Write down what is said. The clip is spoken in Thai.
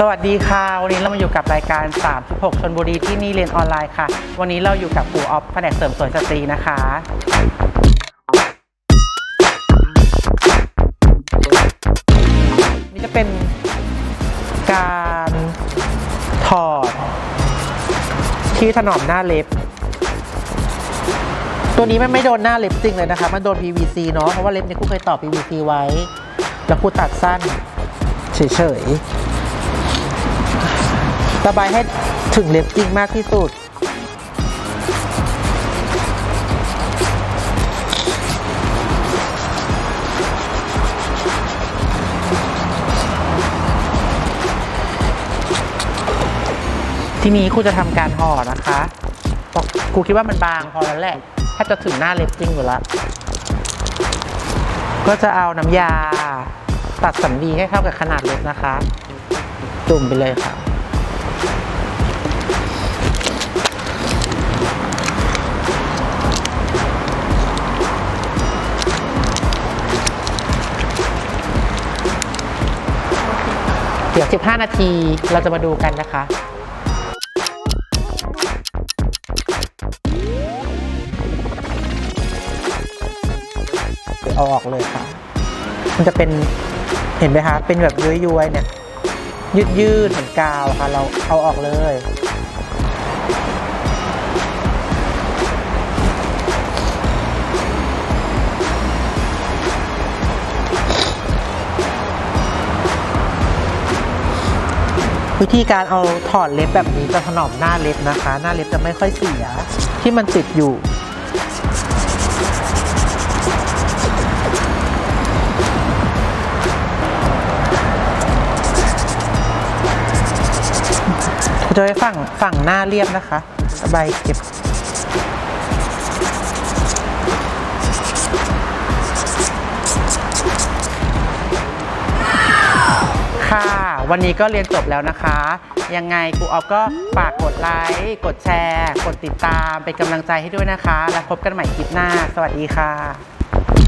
สวัสดีค่ะ วันนี้เรามาอยู่กับรายการ 36ชนบุรีที่นี่เรียนออนไลน์ค่ะ วันนี้เราอยู่กับครูออฟแผนกเสริมสวยสตรีนะคะ นี่จะเป็นการถอด ที่ถนอมหน้าเล็บ ตัวนี้มันไม่โดนหน้าเล็บจริงเลยนะคะ มันโดน PVC เนาะเพราะว่าเล็บเนี่ยครูเคยต่อ PVC ไว้ แล้วครูตัดสั้นเฉยๆ ระบายให้ถึงเล็บจริงมากที่สุด ทีนี้ครูจะทำการห่อนะคะบอกครูคิดว่ามันบางพอแล้วแหละถ้าจะถึงหน้าเล็บจริงอยู่แล้ว ก็จะเอาน้ำยา ตัดสันดีให้เข้ากับขนาดเล็บนะคะ จุ่มไปเลยค่ะ เดี๋ยว 15 นาทีเราจะมาดูกันนะคะเอาออกเลยค่ะ มันจะเป็นเห็นไหมคะ เป็นแบบย้วยๆเนี่ย ยืดยืดๆเหมือนกาวค่ะ เราเอาออกเลย วิธีการเอาถอดเล็บแบบนี้จะถนอมหน้าเล็บนะคะ หน้าเล็บจะไม่ค่อยเสีย ที่มันติดอยู่ โดยฝั่งฝั่งหน้าเรียบนะคะใบายเก็บ วันนี้ก็เรียนจบแล้วนะคะ ยังไงครูออฟก็ฝากกดไลค์ กดแชร์ กดติดตาม เป็นกำลังใจให้ด้วยนะคะ แล้วพบกันใหม่คลิปหน้า สวัสดีค่ะ